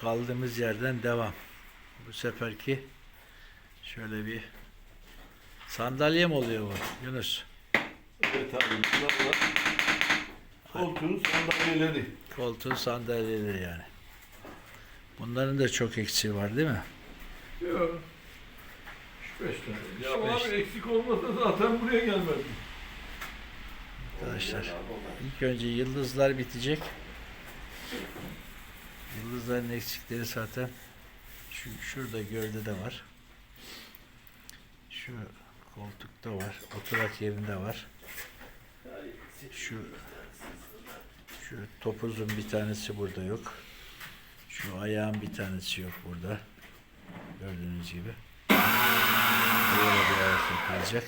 Kaldığımız yerden devam. Bu seferki şöyle bir sandalye mi oluyor bu Yunus? Evet abi. Bunlar koltuğun sandalyeleri. Koltuğun sandalyeleri yani. Bunların da çok eksiği var değil mi? Yok. 3-5 tane. Ya beş. abi eksik olmasa zaten buraya gelmezdim. Arkadaşlar ilk önce yıldızlar bitecek. Yıldızların eksikleri zaten şu şurada gövdede var. Şu koltukta var. Oturak yerinde var. Şu şu topuzun bir tanesi burada yok. Şu ayağın bir tanesi yok burada. Gördüğünüz gibi. Böyle bir ayak yapılacak.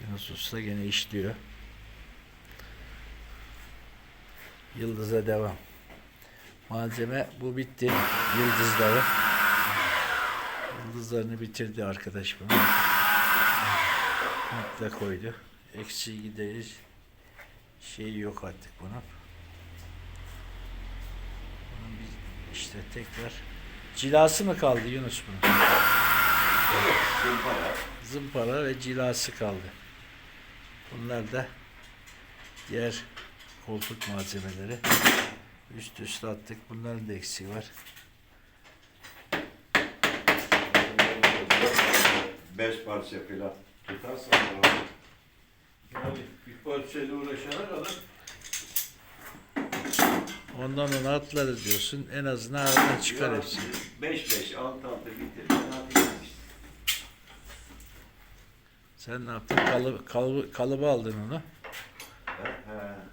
Yunus Usta gene işliyor. Yıldıza devam. Malzeme bu bitti. Yıldızları. Yıldızlarını bitirdi arkadaş bunu. Nokta koydu. Eksiği gideriz. Şeyi yok artık bunun. Bunun bir işte tekrar cilası mı kaldı Yunus bunun? Zımpara ve cilası kaldı. Bunlar da diğer koltuk malzemeleri. Üst üste attık. Bunların da eksiği var. Beş parça filan tutarsan. Yani bir parçayla uğraşana kadar Ondan ona atlarız diyorsun. En azından aradan çıkar hepsi. Beş beş, altı altı bitir. İşte. Sen ne yaptın? Kalıbı, kalıbı, kalıbı aldın onu. He, he.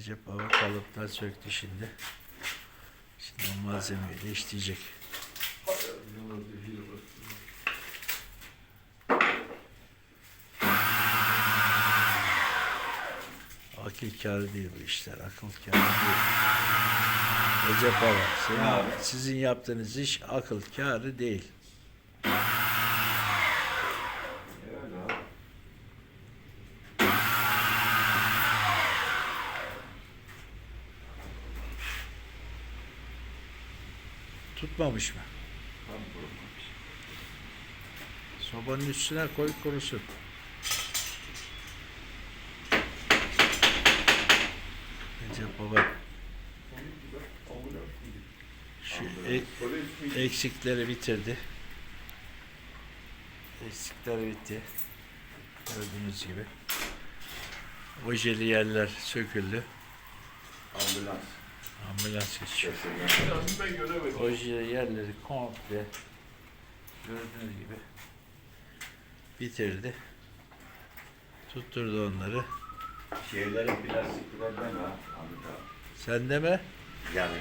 Recep Baba kalıptan söktü şimdi. Şimdi o malzemeyi de işleyecek. Akıl kârı değil bu işler. Akıl kârı değil. Recep Baba, senin, sizin yaptığınız iş akıl kârı değil. Öyle abi. Tutmamış mı? Tam kurulmamış. Sobanın üstüne koy kurusun. Recep Baba şu e- eksikleri bitirdi. Eksikleri bitti. Gördüğünüz gibi. Ojeli yerler söküldü. Ambulans. Ambulans geçiyor. Ojeli yerleri komple gördüğünüz gibi bitirdi. Tutturdu onları. Şeylerin plastiklerden ha. Ahmet abi. Sen de mi? Yani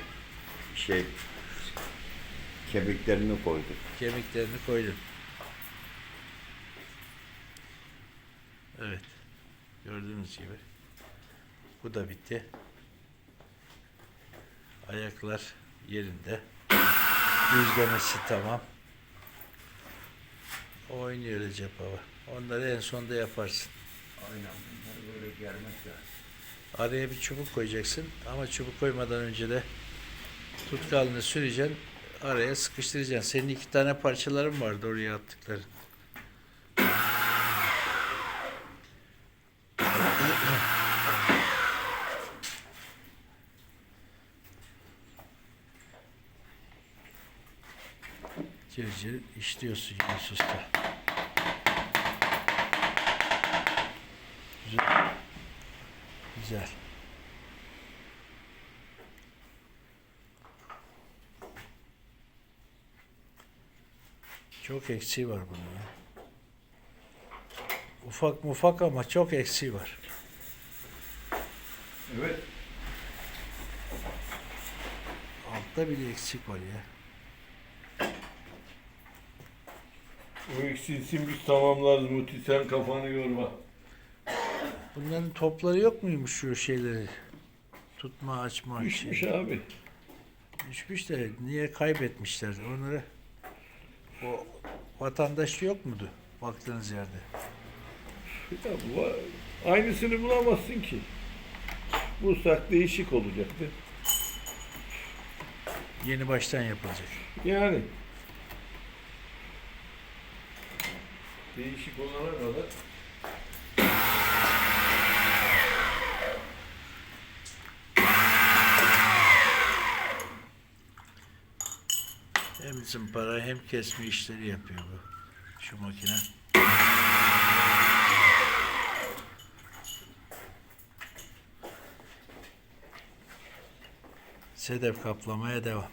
şey kemiklerini koydu. Kemiklerini koydun. Evet. Gördüğünüz gibi. Bu da bitti. Ayaklar yerinde. Düzlemesi tamam. Oynuyor Recep Baba. Onları en sonda yaparsın. Aynen. Bunlar böyle gelmek lazım. Araya bir çubuk koyacaksın ama çubuk koymadan önce de tutkalını süreceksin. Araya sıkıştıracaksın. Senin iki tane parçaların vardı oraya attıkların. Cırcır işliyorsun Yunus Usta. Güzel. Güzel. Çok eksiği var bunun ya. Ufak mufak ama çok eksiği var. Evet. Altta bile eksik var ya. O eksilsin biz tamamlarız Muti sen kafanı yorma. Bunların topları yok muymuş şu şeyleri? Tutma açma Düşmüş şey. abi. Düşmüş de niye kaybetmişler onları? O vatandaş yok mudu baktığınız yerde? Ya bu Aynısını bulamazsın ki. Bulsak değişik olacaktı. Yeni baştan yapılacak. Yani. Değişik olana kadar. Hem zımpara hem kesme işleri yapıyor bu. Şu makine. Sedef kaplamaya devam.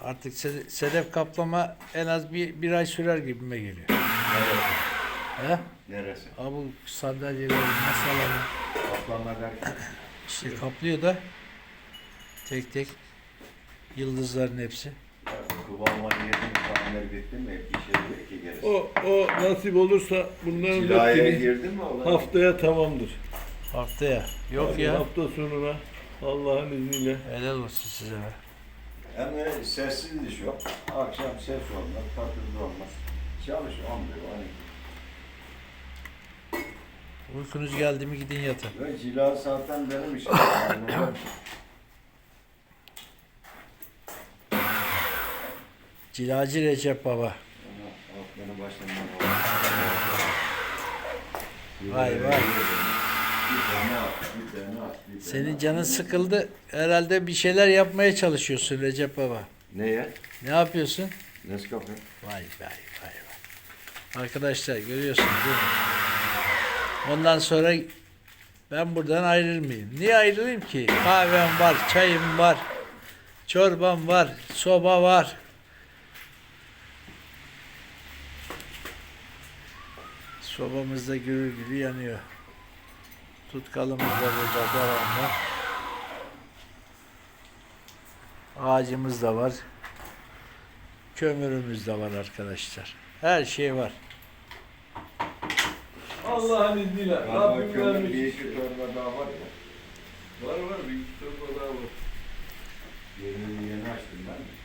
Artık se- sedef kaplama en az bir, bir ay sürer gibime geliyor. He? Neresi? Abi bu sandalyeleri, masaları Kaplama derken. işte kaplıyor da tek tek yıldızların hepsi. Kıvamına girdim, kıvamları bitti mi? Hep işe iki gerisi. O, o nasip olursa bunların Cilaya hepsini girdin mi? Olay? haftaya tamamdır. Haftaya. Yok Yani ya. Hafta sonuna Allah'ın izniyle. Helal olsun size be. Hem de sessiz iş yok. Akşam ses olmaz, patırdı olmaz. Çalış 11, 12. Uykunuz geldi mi gidin yatın. Ve cila zaten benim işim. Cilacı Recep Baba. Vay vay. Senin canın sıkıldı. Herhalde bir şeyler yapmaya çalışıyorsun Recep Baba. Neye? Ne yapıyorsun? Nescafe. Vay vay vay vay. Arkadaşlar görüyorsunuz değil mi? Ondan sonra ben buradan ayrılmayayım. Niye ayrılayım ki? Kahvem var, çayım var, çorbam var, soba var. Sobamız da gürül gürül yanıyor. Tutkalımız da burada devamlı. Ağacımız da var. Kömürümüz de var arkadaşlar. Her şey var. Allah'ın izniyle. Rabbim vermiş. bir iki torba daha var ya. Var var bir iki torba daha var. Yerini yeni açtım ben. de.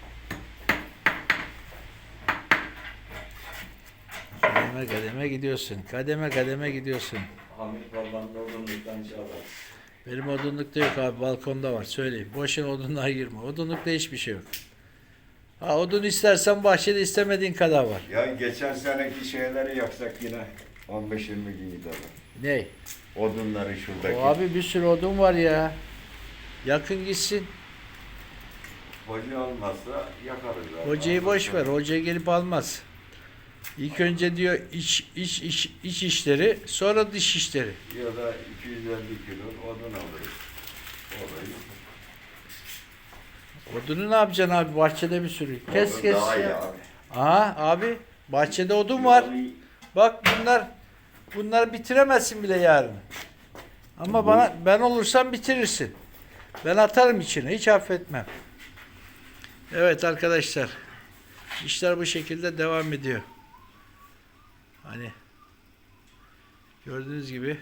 Kademe kademe gidiyorsun. Kademe kademe gidiyorsun. Hamit babanın odunluktan çalar. Benim odunlukta yok abi. Balkonda var. Söyleyeyim. Boşuna odunluğa girme. Odunlukta hiçbir şey yok. Ha odun istersen bahçede istemediğin kadar var. Ya geçen seneki şeyleri yaksak yine 15-20 gün gider. Ney? Odunları şuradaki. O abi bir sürü odun var ya. Yakın gitsin. Hoca olmazsa yakarız. Hocayı boş ver. Hoca gelip almaz. İlk önce diyor iç, iç, iç, iç işleri sonra dış işleri. Ya da 250 kilo odun alırız. Orayı. Odunu ne yapacaksın abi? Bahçede bir sürü. Kes Odun kes daha iyi ya. abi. Aha abi bahçede odun var. Bak bunlar bunlar bitiremezsin bile yarın. Ama bana ben olursam bitirirsin. Ben atarım içine hiç affetmem. Evet arkadaşlar. işler bu şekilde devam ediyor. Hani gördüğünüz gibi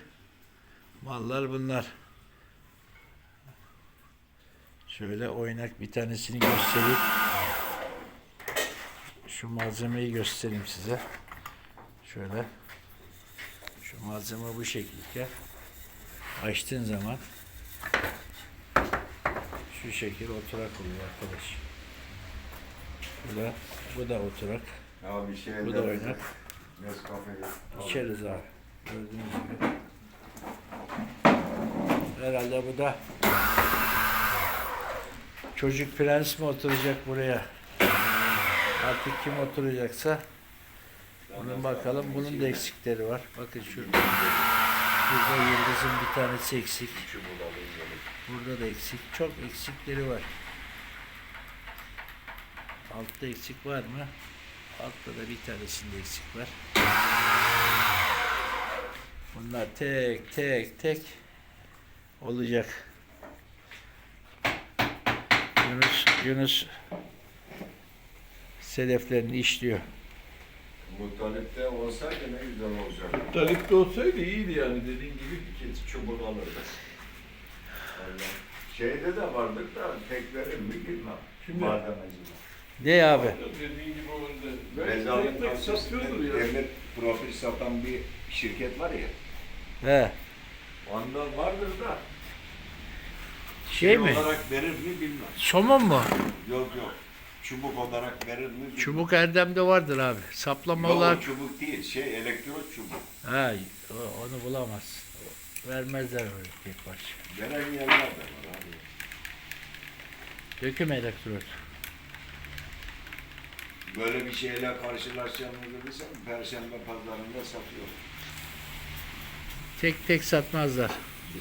mallar bunlar. Şöyle oynak bir tanesini göstereyim. Şu malzemeyi göstereyim size. Şöyle. Malzeme bu şekilde. Açtığın zaman şu şekil oturak oluyor arkadaş. Bu da bu da oturak. Ya bir şey Bu da oynak. İçeriz abi. Gördüğünüz gibi. Herhalde bu da çocuk prens mi oturacak buraya? Artık kim oturacaksa bunun bakalım. Bunun da eksikleri var. Bakın şurada. Burada yıldızın bir tanesi eksik. Burada da eksik. Çok eksikleri var. Altta eksik var mı? Altta da bir tanesinde eksik var. Bunlar tek tek tek olacak. Yunus Yunus sedeflerini işliyor. Mutalip'te olsaydı ne güzel olacak. Talip'te olsaydı iyiydi yani dediğin gibi. İki çubuk alırdı. Allah. Şeyde de vardık da tek verir mi bilmem. Şimdi- Bademeciler. Ne abi? Dediğin gibi orada. Rezalet ekmek satıyordur ya. Devlet profil satan bir şirket var ya. He. Onda vardır da. Şey mi? olarak verir mi bilmem. Somon mu? Yok yok. Çubuk olarak verir mi. Çubuk Erdem'de vardır abi. Saplama Yok, olarak. çubuk değil. Şey elektrot çubuk. Ha, o- onu bulamaz. Vermezler öyle tek parça. Veren yerler de var abi. Döküm elektrot. Böyle bir şeyle karşılaşacağımızı bilsem Perşembe pazarında satıyor. Tek tek satmazlar.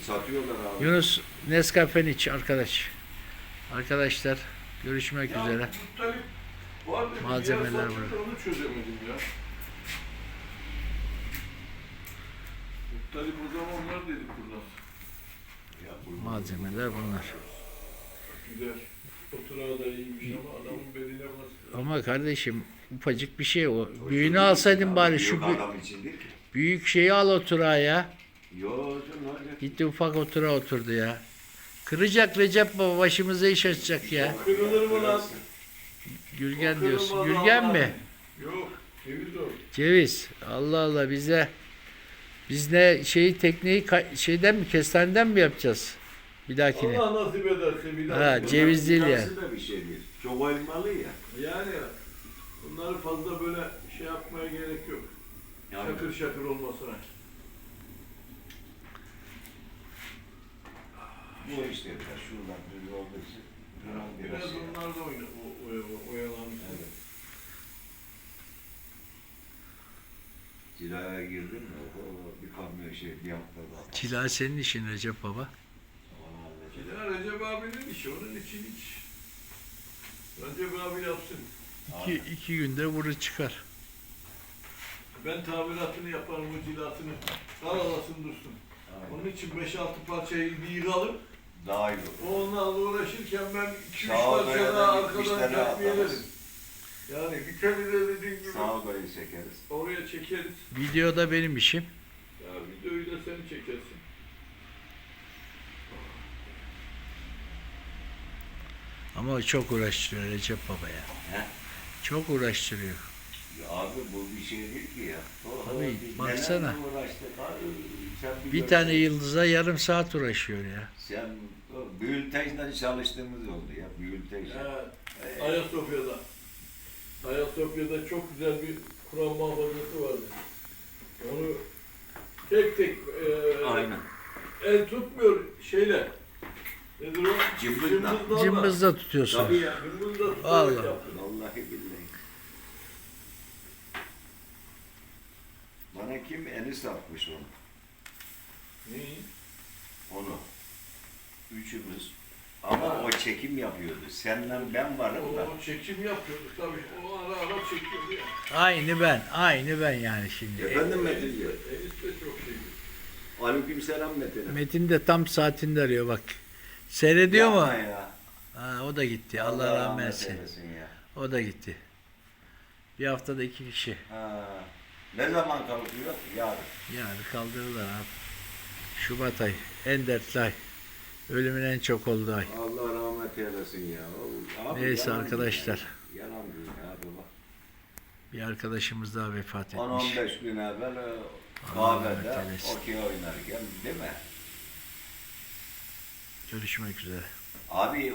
Satıyorlar abi. Yunus Nescafe'ni iç arkadaş. Arkadaşlar görüşmek Ya, üzere. Bir Malzemeler burada. Onu çözemedim ya. Muttalip o zamanlar dedik buradan. Ya, bu- Malzemeler bunlar. Güzel. Oturağı da iyiymiş ama adamın beline bastı. Ama kardeşim ufacık bir şey o. Büyüğünü alsaydın bari şu bü- büyük şeyi al oturağa ya. Hadi. Gitti ufak oturağa oturdu ya. Kıracak Recep Baba başımıza iş açacak ya. Kırılır mı lan? Gürgen diyorsun. Gürgen mi? Yok. Ceviz o. Ceviz. Allah Allah bize biz ne şeyi tekneyi şeyden mi kestaneden mi yapacağız? Bir dahakine. Allah nasip ederse bir daha. Ha, ceviz değil yani. da bir şey değil. Çok elmalı ya. Yani bunları fazla böyle şey yapmaya gerek yok. Yani Şakır şakır olmasına. Bu işte de şuradan bir oldukça. Biraz Biraz biraz şey. onlar da oyna, o, o, o, oyalanmış. Evet. Cilaya girdin mi? Oho, bir kamyon şey bir hafta daha. Çila senin işin Recep Baba. Ya Recep abinin işi, onun için hiç. Recep abi yapsın. İki, iki günde vurur çıkar. Ben tamiratını yaparım, bu cilasını. Karalasın dursun. Aynen. Onun için 5-6 parçayı bir yığalım. Daha iyi olur. Onlarla uğraşırken ben 2-3 Sağ ol, parça daha gitmişlere arkadan atarız. ederim. Yani bir tane de dediğim gibi Sağ koyu çekeriz. oraya çekeriz. Video da benim işim. Ya videoyu da sen çekersin. Ama çok uğraştırıyor Recep Baba ya. He? Çok uğraştırıyor. Ya abi bu bir şey değil ki ya. Tabii, baksana. nelerle uğraştık abi. Sen Bir tane yıldıza yarım saat uğraşıyor ya. Sen o Büyülteç'le çalıştığımız oldu ya. Büyülteç. Evet. Ayasofya'da. Ayasofya'da çok güzel bir Kur'an muhafazası vardı. Onu tek tek e, Aynen. el tutmuyor şeyle. Nedir o? Cımbızla. Cımbızla. Tutuyorsun. Tabii ya. Cımbızla tutarak Allah. yaptı. Vallahi billahi. Bana kim eli satmış onu? Neyi? Onu. Üçümüz. Ama o çekim yapıyordu. Senle ben varım da. O çekim yapıyordu tabii. O ara ara çekiyordu ya. Aynı ben. Aynı ben yani şimdi. Efendim Metin diyor. Enis de çok şeydi. Aleyküm selam Metin'e. Metin de tam saatinde arıyor bak. Seyrediyor mu? Yapma Ya. Ha, o da gitti. Allah, rahmet eylesin. eylesin ya. O da gitti. Bir haftada iki kişi. Ha. Ne zaman kalkıyor? Yarın. Yani kaldırırlar abi. Şubat ayı. En dertli ay. Ölümün en çok olduğu ay. Allah rahmet eylesin ya. Abi, Neyse arkadaşlar. Yalan dünya abi bak. Bir arkadaşımız daha vefat etmiş. 10-15 gün evvel e, kahvede okey oynarken değil mi? Görüşmek üzere. Abi